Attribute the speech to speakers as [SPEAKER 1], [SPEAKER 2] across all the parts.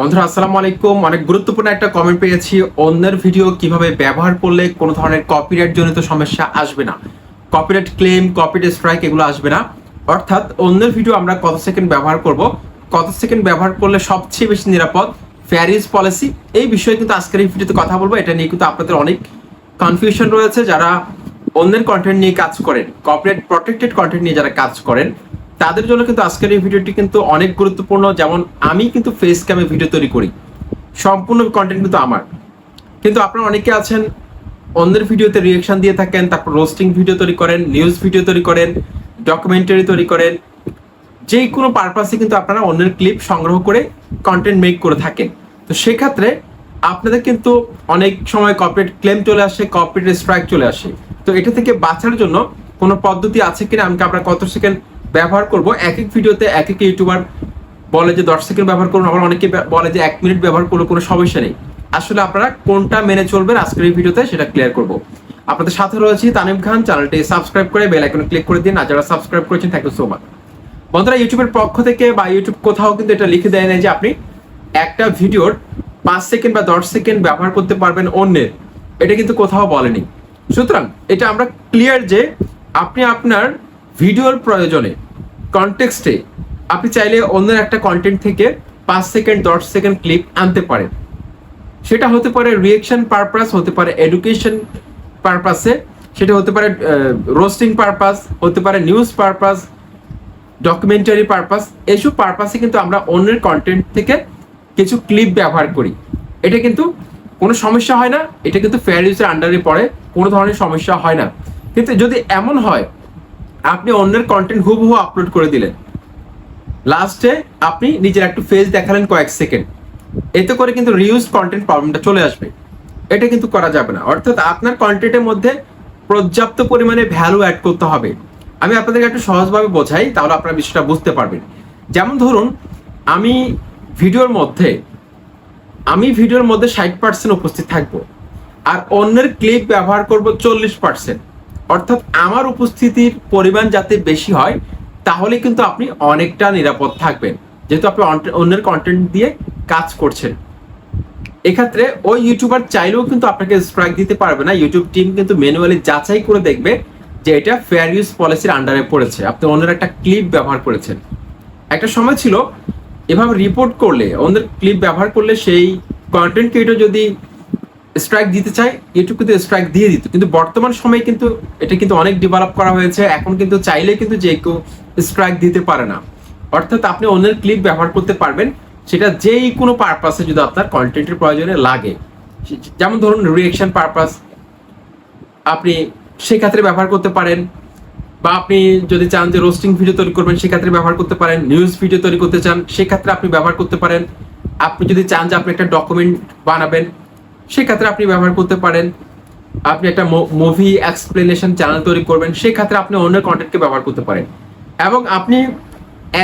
[SPEAKER 1] বন্ধুরা, আসসালামু আলাইকুম। অনেক গুরুত্বপূর্ণ একটা কমেন্ট পেয়েছি। অন্যের ভিডিও কীভাবে ব্যবহার করলে কোনো ধরনের কপিরাইট জনিত সমস্যা আসবে না? কপিরাইট ক্লেম কপিরাইট স্ট্রাইক এগুলো আসবে না। অর্থাৎ অন্যের ভিডিও আমরা কত সেকেন্ড ব্যবহার করব? কত সেকেন্ড ব্যবহার করলে সবচেয়ে বেশি নিরাপদ? ফ্যারিজ পলিসি এই বিষয়ে কিন্তু আজকের এই ভিডিওতে কথা বলব। এটা নিয়ে কিন্তু আপনাদের অনেক কনফিউশন রয়েছে যারা অন্যের কন্টেন্ট নিয়ে কাজ করেন। কপিরাইট প্রটেক্টেড কন্টেন্ট নিয়ে যারা কাজ করেন। তাদের জন্য কিন্তু আজকের এই ভিডিওটি কিন্তু অনেক গুরুত্বপূর্ণ। যেমন আমি কিন্তু ফেস ক্যামে ভিডিও তৈরি করি। সম্পূর্ণ কন্টেন্ট কিন্তু আমার। কিন্তু আপনারা অনেকে আছেন, অন্যের ভিডিওতে রিয়েকশন দিয়ে থাকেন, তারপর রোস্টিং ভিডিও তৈরি করেন নিউজ ভিডিও তৈরি করেন ডকুমেন্টারি তৈরি করেন। যে কোনো পারপাসে কিন্তু আপনারা অন্যের ক্লিপ সংগ্রহ করে কন্টেন্ট মেক করে থাকেন। তো সেক্ষেত্রে আপনাদের কিন্তু অনেক সময় কপিরাইট ক্লেম চলে আসে কপিরাইট স্ট্রাইক চলে আসে। তো এটা থেকে বাঁচার জন্য কোনো পদ্ধতি আছে কিনা, আমাকে আপনারা কত সেকেন্ড ব্যবহার করব। এক এক ভিডিওতে এক এক ইউটিউবার বলে যে, দশ সেকেন্ড ব্যবহার করুন। আবার অনেকে বলে যে, এক মিনিট ব্যবহার করলে কোনো সমস্যা নেই। আসলে আপনারা কোনটা মেনে চলবেন আজকের এই ভিডিওতে সেটা ক্লিয়ার করব। আপনাদের সাথে রয়েছি তানিম খান। চ্যানেলটি সাবস্ক্রাইব করে বেল আইকনে ক্লিক করে দিন। আর যারা সাবস্ক্রাইব করেছেন থ্যাংক ইউ সো মাচ বন্ধুরা, ইউটিউবের পক্ষ থেকে বা ইউটিউব কোথাও কিন্তু এটা লিখে দেয় না যে, আপনি একটা ভিডিওর পাঁচ সেকেন্ড বা দশ সেকেন্ড ব্যবহার করতে পারবেন অন্যের। এটা কিন্তু কোথাও বলেনি। সুতরাং, এটা আমরা ক্লিয়ার যে, আপনি আপনার ভিডিওর প্রয়োজনে কনটেক্সটে আপনি চাইলে অন্যের একটা কন্টেন্ট থেকে পাঁচ সেকেন্ড দশ সেকেন্ড ক্লিপ আনতে পারেন। সেটা হতে পারে রিয়েকশন পারপাস হতে পারে এডুকেশন পারপাসে সেটা হতে পারে রোস্টিং পারপাস হতে পারে নিউজ পারপাস ডকুমেন্টারি পারপাস এইসব পারপাসে কিন্তু আমরা অন্যের কন্টেন্ট থেকে কিছু ক্লিপ ব্যবহার করি। এটা কিন্তু কোনো সমস্যা হয় না, এটা কিন্তু ফেয়ার ইউজের আন্ডারে পড়ে, কোনো ধরনের সমস্যা হয় না। কিন্তু যদি এমন হয় আপনি অন্যের কন্টেন্ট হুবহু আপলোড করে দিলেন। লাস্টে আপনি নিজের একটু ফেস দেখালেন কয়েক সেকেন্ড এতে করে কিন্তু রিউজ কন্টেন্ট প্রবলেমটা চলে আসবে। এটা কিন্তু করা যাবে না। অর্থাৎ আপনার কন্টেন্টের মধ্যে পর্যাপ্ত পরিমাণে ভ্যালু অ্যাড করতে হবে। আমি আপনাদেরকে একটু সহজভাবে বোঝাই, তাহলে আপনারা বিষয়টা বুঝতে পারবেন। যেমন ধরুন, আমি ভিডিওর মধ্যে, আমি ভিডিওর মধ্যে ষাট পার্সেন্ট উপস্থিত থাকব। আর অন্যের ক্লিপ ব্যবহার করব চল্লিশ পার্সেন্ট অর্থাৎ আমার উপস্থিতির পরিমাণ যাতে বেশি হয়, তাহলে কিন্তু আপনি অনেকটা নিরাপদ থাকবেন। যেহেতু আপনি অন্যের কন্টেন্ট দিয়ে কাজ করছেন। এক্ষেত্রে ওই ইউটিউবার চাইলেও কিন্তু আপনাকে স্ট্রাইক দিতে পারবে না। ইউটিউব টিম কিন্তু ম্যানুয়ালি যাচাই করে দেখবে যে এটা ফেয়ার ইউজ পলিসির আন্ডারে পড়েছে। আপনি অন্যের একটা ক্লিপ ব্যবহার করেছেন। একটা সময় ছিল, এভাবে রিপোর্ট করলে, অন্যের ক্লিপ ব্যবহার করলে সেই কন্টেন্ট ক্রিয়েটর যদি স্ট্রাইক দিতে চায় কিন্তু স্ট্রাইক দিয়ে দিত। কিন্তু বর্তমান সময়ে কিন্তু এটা কিন্তু অনেক ডেভেলপ করা হয়েছে, এখন কিন্তু চাইলে কিন্তু যে কেউ স্ট্রাইক দিতে পারে না। অর্থাৎ আপনি অন্যের ক্লিপ ব্যবহার করতে পারবেন, সেটা যেই কোনো পারপাসে যদি আপনার কন্টেন্টের প্রয়োজনে লাগে। যেমন ধরুন রিয়েকশন পারপাস আপনি সেক্ষেত্রে ব্যবহার করতে পারেন, বা আপনি যদি চান যে রোস্টিং ভিডিও তৈরি করবেন, সেক্ষেত্রে ব্যবহার করতে পারেন নিউজ ভিডিও তৈরি করতে চান, সেক্ষেত্রে আপনি ব্যবহার করতে পারেন। আপনি যদি চান যে আপনি একটা ডকুমেন্ট বানাবেন সেক্ষেত্রে আপনি ব্যবহার করতে পারেন। আপনি একটা মুভি এক্সপ্লেনেশন চ্যানেল তৈরি করবেন, সেক্ষেত্রে আপনি অন্যের কন্টেন্টকে ব্যবহার করতে পারেন। এবং আপনি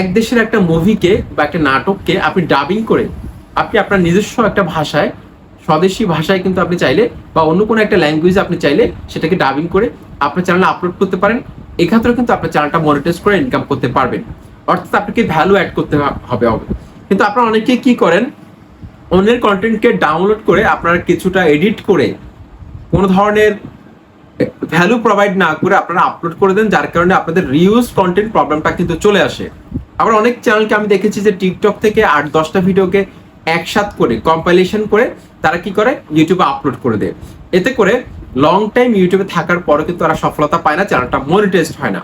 [SPEAKER 1] এক দেশের একটা মুভিকে বা একটা নাটককে আপনি ডাবিং করে, আপনি আপনার নিজস্ব একটা ভাষায়, স্বদেশী ভাষায় কিন্তু আপনি চাইলে বা অন্য কোনো একটা ল্যাঙ্গুয়েজে আপনি চাইলে সেটাকে ডাবিং করে আপনার চ্যানেলে আপলোড করতে পারেন। এক্ষেত্রেও কিন্তু আপনার চ্যানেলটা মনিটাইজ করে ইনকাম করতে পারবেন। অর্থাৎ আপনাকে ভ্যালু অ্যাড করতে হবে। কিন্তু আপনারা অনেকে কি করেন অন্যের কন্টেন্টকে ডাউনলোড করে আপনারা কিছুটা এডিট করে কোনো ধরনের ভ্যালু প্রোভাইড না করে আপনারা আপলোড করে দেন, যার কারণে আপনাদের রিউজ কন্টেন্ট প্রবলেমটা কিন্তু চলে আসে। আবার অনেক চ্যানেলকে আমি দেখেছি যে টিকটক থেকে আট দশটা ভিডিওকে একসাথ করে কম্পাইলেশন করে তারা কি করে? ইউটিউবে আপলোড করে দেয়। এতে করে লং টাইম ইউটিউবে থাকার পরও কিন্তু তারা সফলতা পায় না চ্যানেলটা মনিটাইজড হয় না।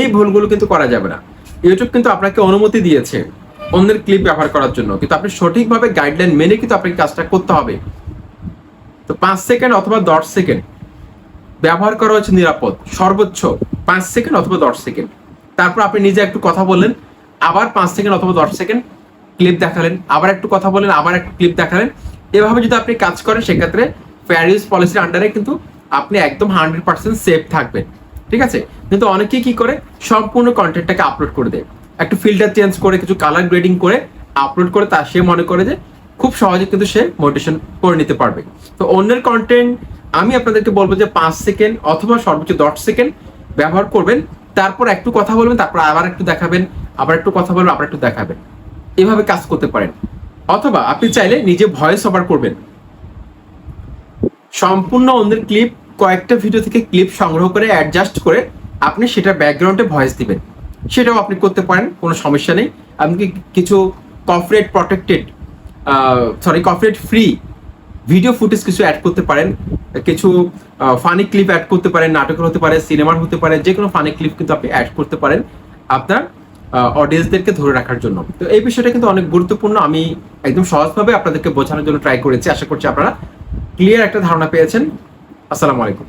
[SPEAKER 1] এই ভুলগুলো কিন্তু করা যাবে না। ইউটিউব কিন্তু আপনাকে অনুমতি দিয়েছে। অন্যের ক্লিপ ব্যবহার করার জন্য। কিন্তু আপনি সঠিকভাবে গাইডলাইন মেনে কিন্তু আপনাকে কাজটা করতে হবে। তো পাঁচ সেকেন্ড অথবা দশ সেকেন্ড ব্যবহার করা হচ্ছে নিরাপদ। সর্বোচ্চ পাঁচ সেকেন্ড অথবা দশ সেকেন্ড তারপর আপনি নিজে একটু কথা বললেন, আবার পাঁচ সেকেন্ড অথবা দশ সেকেন্ড ক্লিপ দেখালেন, আবার একটু কথা বললেন, আবার একটু ক্লিপ দেখালেন। এভাবে যদি আপনি কাজ করেন, সেক্ষেত্রে ফেয়ার ইউজ পলিসির আন্ডারে কিন্তু আপনি একদম হান্ড্রেড পার্সেন্ট সেফ থাকবেন। ঠিক আছে? কিন্তু অনেকেই কি করে? সম্পূর্ণ কন্টেন্টটাকে আপলোড করে দেয়। একটু ফিল্টার চেঞ্জ করে, কিছু কালার গ্রেডিং করে আপলোড করে, তা সে মনে করে যে খুব সহজে কিন্তু সে মোটিভেশন করে নিতে পারবে। তো অন্যের কন্টেন্ট আমি আপনাদেরকে বলব যে পাঁচ সেকেন্ড অথবা সর্বোচ্চ দশ সেকেন্ড ব্যবহার করবেন, তারপর একটু কথা বলবেন, তারপর আবার একটু দেখাবেন, আবার একটু কথা বলবেন, আবার একটু দেখাবেন। এভাবে কাজ করতে পারেন। অথবা আপনি চাইলে নিজে ভয়েস ওভার করবেন। সম্পূর্ণ অন্যের ক্লিপ কয়েকটা ভিডিও থেকে ক্লিপ সংগ্রহ করে অ্যাডজাস্ট করে আপনি সেটা ব্যাকগ্রাউন্ডে ভয়েস দিবেন। সেটাও আপনি করতে পারেন, কোনো সমস্যা নেই। এমনকি কিছু corporate protected sorry corporate free video footage কিছু অ্যাড করতে পারেন। কিছু ফানি ক্লিপ অ্যাড করতে পারেন, নাটকের হতে পারে সিনেমার হতে পারে যে কোনো ফানি ক্লিপ কিন্তু আপনি অ্যাড করতে পারেন আপনার অডিয়েন্সদেরকে ধরে রাখার জন্য। তো এই বিষয়টা কিন্তু অনেক গুরুত্বপূর্ণ। আমি একদম সহজভাবে আপনাদেরকে বোঝানোর জন্য ট্রাই করেছি। আশা করছি আপনারা ক্লিয়ার একটা ধারণা পেয়েছেন। আসসালামু আলাইকুম।